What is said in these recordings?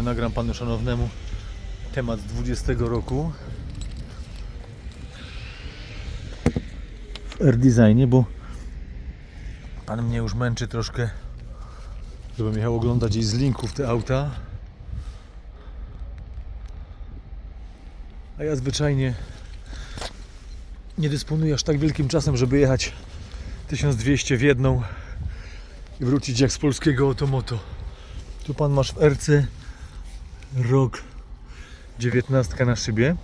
to nagram panu szanownemu temat z 20 roku w R-Designie, bo pan mnie już męczy troszkę, żebym jechał oglądać jej z linków te auta. A ja zwyczajnie nie dysponuję aż tak wielkim czasem, żeby jechać 1200 w jedną i wrócić jak z polskiego automoto. Tu pan masz w RC rok 19 na szybie.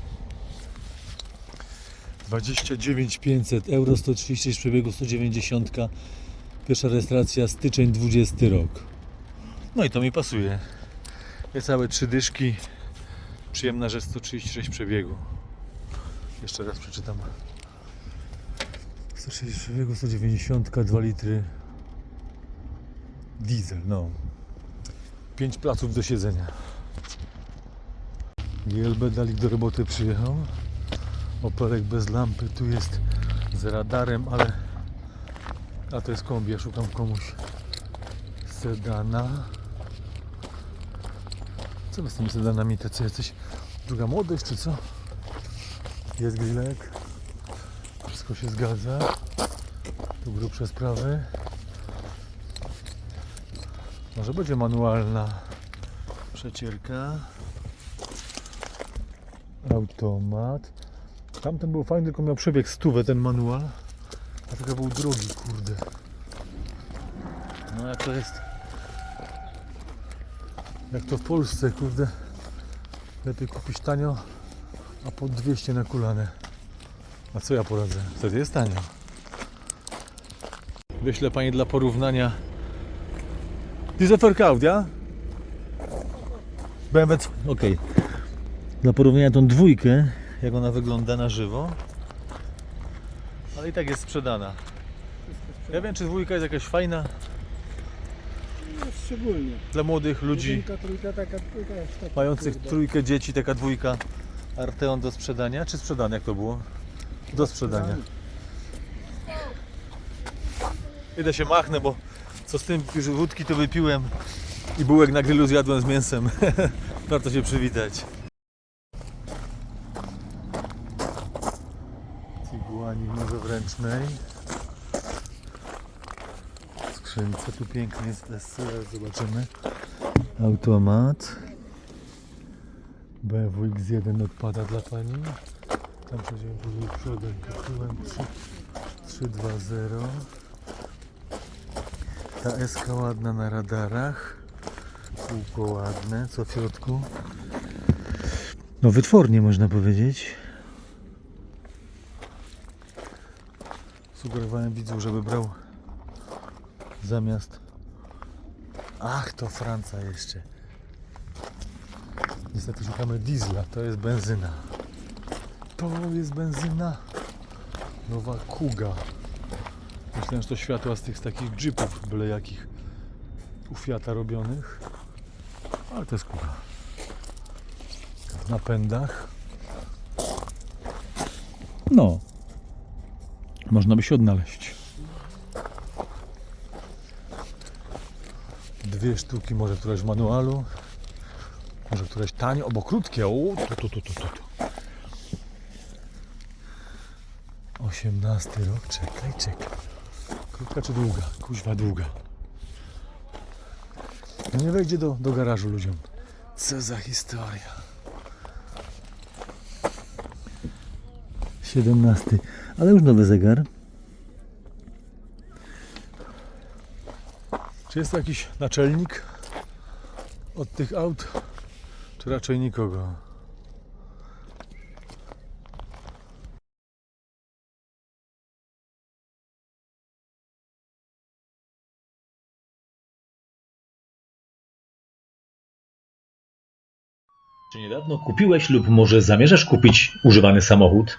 29 500 euro, 136 przebiegu, 190. Pierwsza rejestracja styczeń 20 rok. No i to mi pasuje. Niecałe trzy dyszki. Przyjemna rzecz 136 przebiegu. Jeszcze raz przeczytam. 130 przebiegu, 190, 2 litry. Diesel, no. 5 placów do siedzenia. GLB Dalik do roboty przyjechał. Opelek bez lampy, tu jest z radarem, ale a to jest kombi, ja szukam komuś sedana. Co wy z tymi sedanami tacy jacyś? Druga młodość czy co? Jest grillek. Wszystko się zgadza. Tu grubsze sprawy. Może będzie manualna przecierka. Automat. Tamten był fajny, tylko miał przebieg stówę ten manual. A tego był drogi, kurde. No jak to jest? Jak to w Polsce, kurde. Lepiej kupić tanio, a po 200 na kulane. A co ja poradzę? Wtedy jest tanio. Wyślę Pani dla porównania Diese verkauft, ja? BMW, okej. Dla porównania tą dwójkę, jak ona wygląda na żywo. Ale i tak jest sprzedana. Ja wiem, czy dwójka jest jakaś fajna No, szczególnie. dla młodych ludzi Jedynka, trójka, taka trójka jest taka, mających kurde. trójkę dzieci, taka dwójka Arteon do sprzedania, czy sprzedania jak to było? Do sprzedania. Idę się machnę, bo co z tym że wódki to wypiłem i bułek na grillu zjadłem z mięsem. Warto się przywitać. W skrzynce tu piękny jest SCR, zobaczymy. Automat. BMW X1 odpada dla Pani. Tam przejdziemy później przodem. Tyłem 3, 2, 0. Ta SK ładna na radarach. Kółko ładne. Co w środku? No wytwornie można powiedzieć. Sugerowałem widzu, żeby brał zamiast... Ach, to Franca jeszcze. Niestety szukamy diesla, to jest benzyna. To jest benzyna. Nowa Kuga. Myślałem, że to światła z tych z takich jeepów, byle jakich u Fiata robionych. Ale to jest Kuga. W napędach. No. Można by się odnaleźć. Dwie sztuki, może któraś w manualu. Może któreś tanie, albo krótkie. O, tu, tu, tu, tu, tu. tu. 18 rok, czekaj, czekaj. Krótka czy długa? Kuźwa długa. Nie wejdzie do, do garażu ludziom. Co za historia. 17. Ale już nowy zegar. Czy jest jakiś naczelnik od tych aut? Czy raczej nikogo? Czy niedawno kupiłeś lub może zamierzasz kupić używany samochód?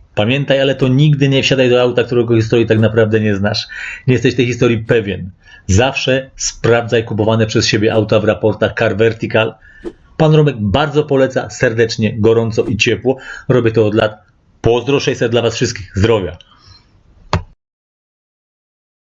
Pamiętaj, ale to nigdy nie wsiadaj do auta, którego historii tak naprawdę nie znasz. Nie jesteś tej historii pewien. Zawsze sprawdzaj kupowane przez siebie auta w raportach Car Vertical. Pan Romek bardzo poleca, serdecznie, gorąco i ciepło. Robię to od lat. Pozdro 600 dla Was wszystkich. Zdrowia.